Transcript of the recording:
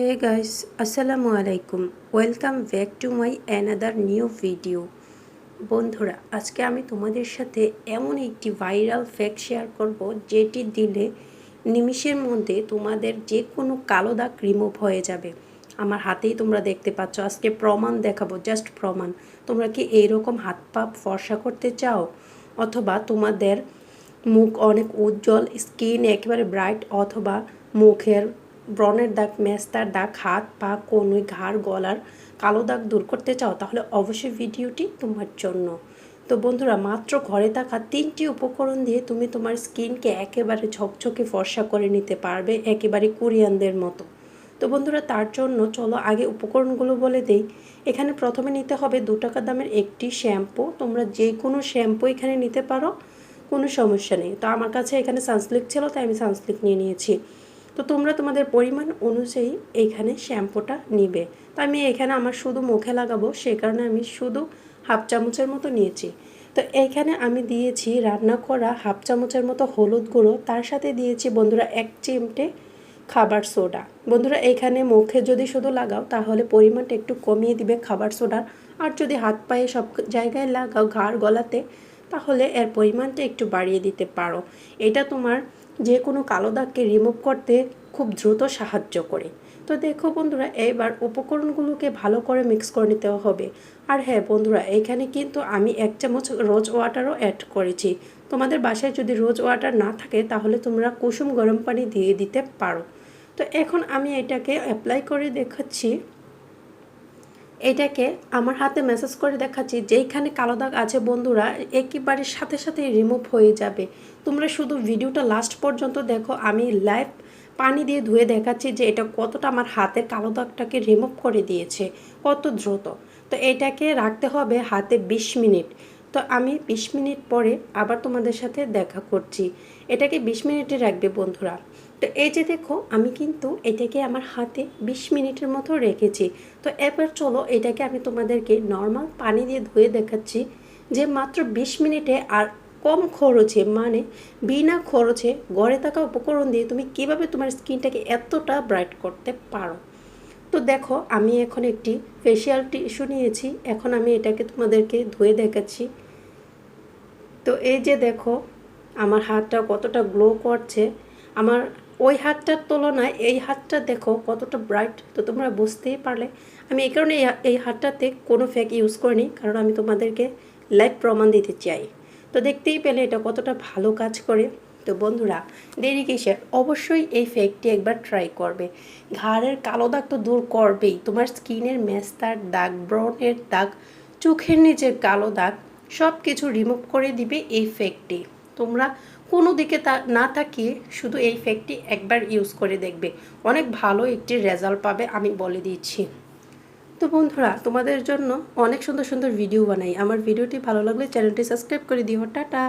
হে guys আসসালামু আলাইকুম welcome back to my another new video বন্ধুরা, আজকে আমি তোমাদের সাথে এমন একটি ভাইরাল ফ্যাক্ট শেয়ার করব যেটি দিলে নিমিষের মধ্যে তোমাদের যে কোনো কালো দাগ রিমুভ হয়ে যাবে। আমার হাতেই তোমরা দেখতে পাচ্ছ, আজকে প্রমাণ দেখাবো জাস্ট প্রমাণ। তোমরা কি এইরকম হাত পা ফর্সা করতে চাও? অথবা তোমাদের মুখ অনেক উজ্জ্বল স্কিন একেবারে ব্রাইট অথবা মুখের ব্রণের দাগ, মেস্তার দাগ, হাত, পা, কনুই, ঘাড়, গলার কালো দাগ দূর করতে চাও, তাহলে অবশ্যই ভিডিওটি তোমার জন্য। তো বন্ধুরা, মাত্র ঘরে থাকা তিনটি উপকরণ দিয়ে তুমি তোমার স্কিনকে একেবারে ঝকঝকে ফর্সা করে নিতে পারবে, একেবারে কোরিয়ানদের মতো। তো বন্ধুরা, তার জন্য চলো আগে উপকরণগুলো বলে দেই। এখানে প্রথমে নিতে হবে দু টাকা দামের একটি শ্যাম্পু। তোমরা যে কোনো শ্যাম্পু এখানে নিতে পারো, কোনো সমস্যা নেই। তো আমার কাছে এখানে সানস্লিক ছিল, তাই আমি সানস্লিক নিয়ে নিয়েছি। তো তোমরা তোমাদের পরিমাণ অনুযায়ী এইখানে শ্যাম্পুটা নিবে। তো আমি এখানে আমার শুধু মুখে লাগাবো, সে কারণে আমি শুধু হাফ চামচের মতো নিয়েছি। তো এইখানে আমি দিয়েছি রান্না করা হাফ চামচের মতো হলুদ গুঁড়ো, তার সাথে দিয়েছি বন্ধুরা এক চিমটে খাবার সোডা। বন্ধুরা, এখানে মুখে যদি শুধু লাগাও, তাহলে পরিমাণটা একটু কমিয়ে দিবে খাবার সোডার। আর যদি হাত পায়ে সব জায়গায় লাগাও, ঘাড় গলাতে তাহলে এর পরিমাণটা একটু বাড়িয়ে দিতে পারো। এটা তোমার যে কোনো কালো দাগকে রিমুভ করতে খুব দ্রুত সাহায্য করে। তো দেখো বন্ধুরা এইবার উপকরণগুলোকে ভালো করে মিক্স করে নিতে হবে। আর হ্যাঁ বন্ধুরা, এখানে কিন্তু আমি এক চামচ রোজ ওয়াটারও অ্যাড করেছি। তোমাদের বাসায় যদি রোজ ওয়াটার না থাকে, তাহলে তোমরা কুসুম গরম পানি দিয়ে দিতে পারো। তো এখন আমি এটাকে অ্যাপ্লাই করে দেখাচ্ছি। এটাকে আমার হাতে মেসেজ করে দেখাচ্ছি, যেইখানে কালো দাগ আছে বন্ধুরা, একেবারে সাথে সাথে রিমুভ হয়ে যাবে। তোমরা শুধু ভিডিওটা লাস্ট পর্যন্ত দেখো, আমি লাইভ পানি দিয়ে ধুয়ে দেখাচ্ছি যে এটা কতটা আমার হাতের কালো দাগটাকে রিমুভ করে দিয়েছে, কত দ্রুত। তো এটাকে রাখতে হবে হাতে ২০ মিনিট। তো আমি ২০ মিনিট পরে আবার তোমাদের সাথে দেখা করছি। এটাকে ২০ মিনিটে রাখবে বন্ধুরা। তো এই যে দেখো, আমি কিন্তু এটাকে আমার হাতে ২০ মিনিটের মতো রেখেছি। তো এবার চলো এটাকে আমি তোমাদেরকে নর্মাল পানি দিয়ে ধুয়ে দেখাচ্ছি যে মাত্র ২০ মিনিটে আর কম খরচে মানে বিনা খরচে গড়ে থাকা উপকরণ দিয়ে তুমি কীভাবে তোমার স্কিনটাকে এতটা ব্রাইট করতে পারো। তো দেখো, আমি এখন একটি ফেসিয়াল টিস্যু নিয়েছি, এখন আমি এটাকে তোমাদেরকে ধুয়ে দেখাচ্ছি। তো এই যে দেখো, আমার হাতটা কতটা গ্লো করছে। আমার ওই হাতটার তুলনায় এই হাতটা দেখো কতটা ব্রাইট তো তোমরা বুঝতেই পারলে। আমি এই কারণে এই হাতটাতে কোনো ফ্যাক ইউজ করিনি, কারণ আমি তোমাদেরকে লাইভ প্রমাণ দিতে চাই। তো দেখতেই পেলে এটা কতটা ভালো কাজ করে। তো বন্ধুরা, দেরি অবশ্যই এই ফেকটি একবার ট্রাই করবে। ঘাড়ের কালো দাগ তো দূর করবেই। তোমার স্কিনের মেস্তার দাগ ব্রনের দাগ, চোখের নিচের কালো দাগ সব কিছু রিমুভ করে দিবে এই ফেকটি তোমরা কোনো দিকে তা, না তাকিয়ে শুধু এই ফেকটি একবার ইউজ করে দেখবে। অনেক ভালো একটি রেজাল্ট পাবে আমি বলে দিচ্ছি। তো বন্ধুরা, তোমাদের জন্য অনেক সুন্দর সুন্দর ভিডিও বানাই। আমার ভিডিওটি ভালো লাগলে চ্যানেলটি সাবস্ক্রাইব করে দিও। টাটা!